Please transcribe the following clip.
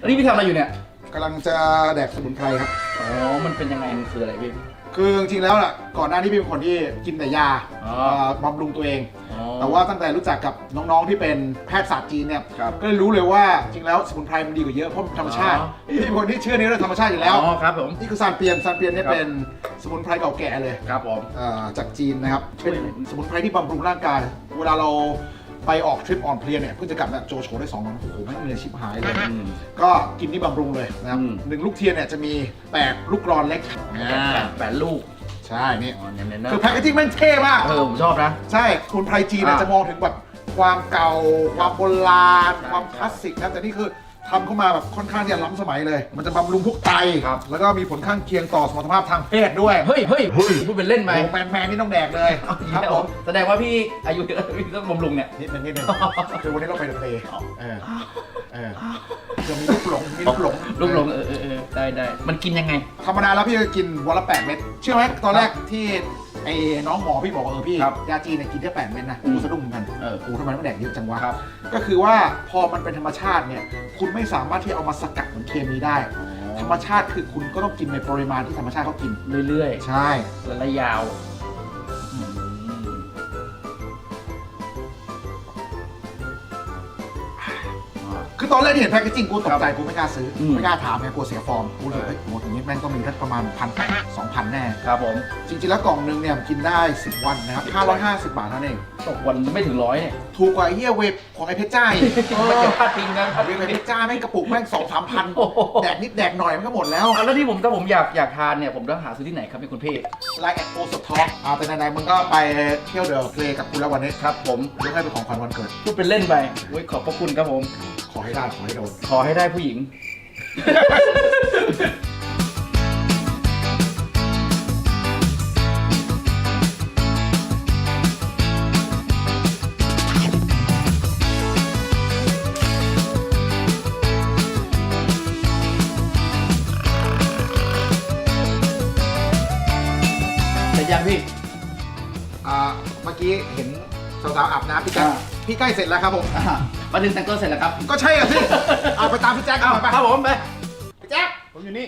แล้วนี่พี่ทำอะไรอยู่เนี่ยกำลังจะแดกสมุนไพรครับ อ๋อมันเป็นยังไงมันคืออะไรพี่ คือจริงๆแล้วล่ะก่อนหน้านี้พี่เป็นคนที่กินแต่ยาอ๋อ เอ่อบำรุงตัวเอง อ๋อ แต่ว่าตั้งแต่รู้จักกับน้องๆที่เป็นแพทยศาสตร์จีนเนี่ยครับก็เลยรู้เลยว่าจริงแล้วสมุนไพรมันดีกว่าเยอะเพราะมันธรรมชาติอ๋อพี่เป็นคนที่เชื่อในเรื่องธรรมชาติอยู่แล้ว อ๋อครับผม นี่คือซานเปียนซานเปียนเนี่ยครับ เป็นสมุนไพรเก่าแก่เลยครับผม เอ่อจากจีนนะครับช่วยเป็นอะไรสมุนไพรที่บำรุงร่างกาย เวลาเรา ไปออกทริปอ่อนเพลียเนี่ยเพิ่งจะกลับมาโจโฉได้สองวันโอ้โหไม่เหนื่อยชิบหายเลย อืม ก็กินนี่บำรุงเลยนะครับอืม หนึ่งลูกเทียนเนี่ยจะมีแปดลูกกรอนเล็กแปดอ่าแปดลูกใช่นี่อ๋อเนี่ยเนี่ยคือแพคเกจิ้งแม่งเท่มาก เออผมชอบนะ ใช่สมุนไพรจีนเนี่ยอ่าจะมองถึงแบบความเก่า ความโบราณใช่ความคลาสสิกนะแต่นี่คือ ทำเข้ามาแบบค่อนข้างที่จะล้ำสมัยเลย มันจะบำรุงพวกไต ครับ แล้วก็มีผลข้างเคียงต่อสมรรถภาพทางเพศด้วยเฮ้ยเฮ้ยพูดเป็นเล่นไปโอ้แมนแมนๆนี่ต้องแดกเลยครับผมแสดงว่าพี่อายุเยอะพี่ต้องบำรุงเนี่ย นิดนึงนิดนึงคือวันนี้เราไปเดอะเพลย์เออเออจะมีลูกหลงมีลูกหลงลูกลงเออเออเออได้ได้มันกินยังไง ธรรมดาแล้วพี่ก็กินวันละแปดเม็ดเชื่อไหมตอนแรกที่ไอ้น้องหมอพี่บอกว่าเออพี่ครับยาจีนเนี่ยกินแค่แปดเม็ดนะอืมกูสะดุ้งเหมือนกันเออ กูทำไมต้องแดกเยอะจังวะ ครับ ก็คือว่าพอมันเป็นธรรมชาติเนี่ยคุณไม่สามารถที่เอามาสกัดเหมือนเคมีได้ ธรรมชาติคือคุณก็ต้องกินในปริมาณที่ธรรมชาติเขากิน เรื่อยใช่ๆระยะยาว คือตอนแรกที่เห็นแพคเกจิ้งกูตกใจครับกูไม่กล้าซื้ออม ไม่กล้าถามไงกลัวเสียฟอร์มกูเลยเออเฮ้ยโหอย่างนี้แม่งต้องมีทักประมาณพันแปดสองพันแน่ ครับผมจริงๆแล้วกล่องนึงเนี่ยมันกินได้ 10 วันนะครับ550 บาทเท่านั้นเอง ตกวันไม่ถึงร้อยเนี่ยถูกกว่าไอ้เฮียเวฟของไอ้เพชรจ้าอีกเอไม่อจะพลาดพิงนะพลาดเวพิฟงไอ้เพชรจ้าแม่งกระปุกแม่งสองสามพันโอ้โหแดกนิดแดกหน่อยมันก็หมดแล้ว เอาแล้วที่ผมถ้าผมอยากอยากทานเนี่ยผมต้องหาซื้อที่ไหนครับพี่คุณพี่ไลน์แอดโอสท็อกอ่าแต่ไหนๆมึงก็ไปเที่ยวเดอะเพลย์กับกูแล้ววันนี้ครับผมยกให้เป็นของขวัญวันเกิดพูดเป็นเล่นไปเว้ยขอบพระคุณครับผม ขอให้ได้ขอให้โดนขอให้ได้ผู้หญิง เสร็จยังพี่ อ่าเมื่อกี้เห็นสาวๆอาบน้ำพี่แจ๊คอ่า พี่ใกล้เสร็จแล้วครับผม อ่ะมาถึงแต่งตัวเสร็จแล้วครับก็ใช่อะสิเอาไปตามพี่แจ๊คกันอ้าวหน่อยไปครับผมไปพี่แจ๊คผมอยู่นี่